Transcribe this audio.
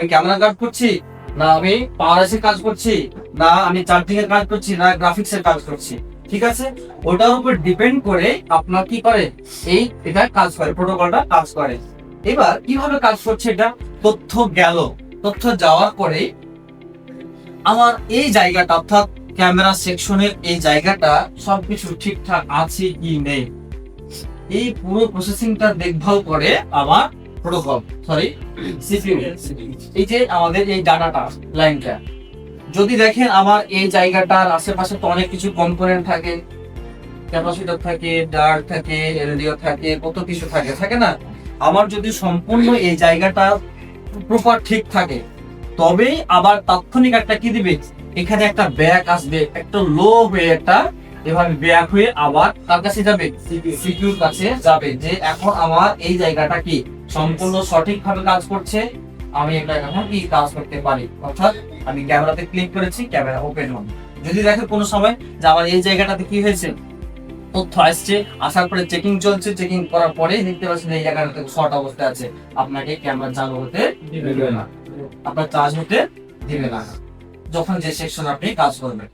আমি ক্যামেরা কাজ করছি, না আমি পাওয়ার এর কাজ করছি, না আমি চার্জিং এর কাজ করছি, না গ্রাফিক্স এর কাজ করছি, ঠিক আছে? ওটার উপর ডিপেন্ড করে আপনার কি করে? এই, এটা কাজ করে প্রোটোকলটা কাজ করে। এবার কীভাবে কাজ করছে এটা? তথ্য গেল। তথ্য যাওয়ার পরে আমার এই জায়গাটা, অর্থাৎ ক্যামেরা সেকশনের এই জায়গাটা সবকিছু ঠিকঠাক আছে কি নেই? এই পুরো প্রসেসিংটা দেখভাল করে আমার প্রোটোকল সরি এই যে আমাদের এই ডাটাটা লাইনটা। যদি দেখেন আমার এই জায়গাটার আশেপাশে তো অনেক কিছু কম্পোনেন্ট থাকে ক্যাপাসিটর থাকে ডার্ট থাকে এলডিও থাকে কত কিছু থাকে থাকে না? আমার যদি সম্পূর্ণ এই জায়গাটা প্রপার ঠিক থাকে তবেই আবার তাৎক্ষণিক একটা কি দিবে? এখানে একটা ব্যাক আসবে একটা লো হয়ে একটা এভাবে ব্যাক হয়ে আবার তার কাছে যাবে সিকিউর কাছে যাবে যে এখন আমার এই জায়গাটা কি? সম্পূর্ণ সঠিকভাবে কাজ করছে আমি এটা এখন কি কাজ করতে পারি? অর্থাৎ আমি ক্যামেরাতে ক্লিক করেছি ক্যামেরা ওপেন হবে যদি দেখে কোনো সময় যে আমার এই জায়গাটাতে কি হয়েছে তথ্য আসছে আসার পরে চেকিং চলছে চেকিং করার পরে দেখতে পাচ্ছেন এই জায়গাটাতে শর্ট অবস্থায় আছে। আপনাকে ক্যামেরা চালু হতে দিবে না। আপনার চার্জ হতে দিবে না। যখন যে সেকশন আপনি কাজ করবেন।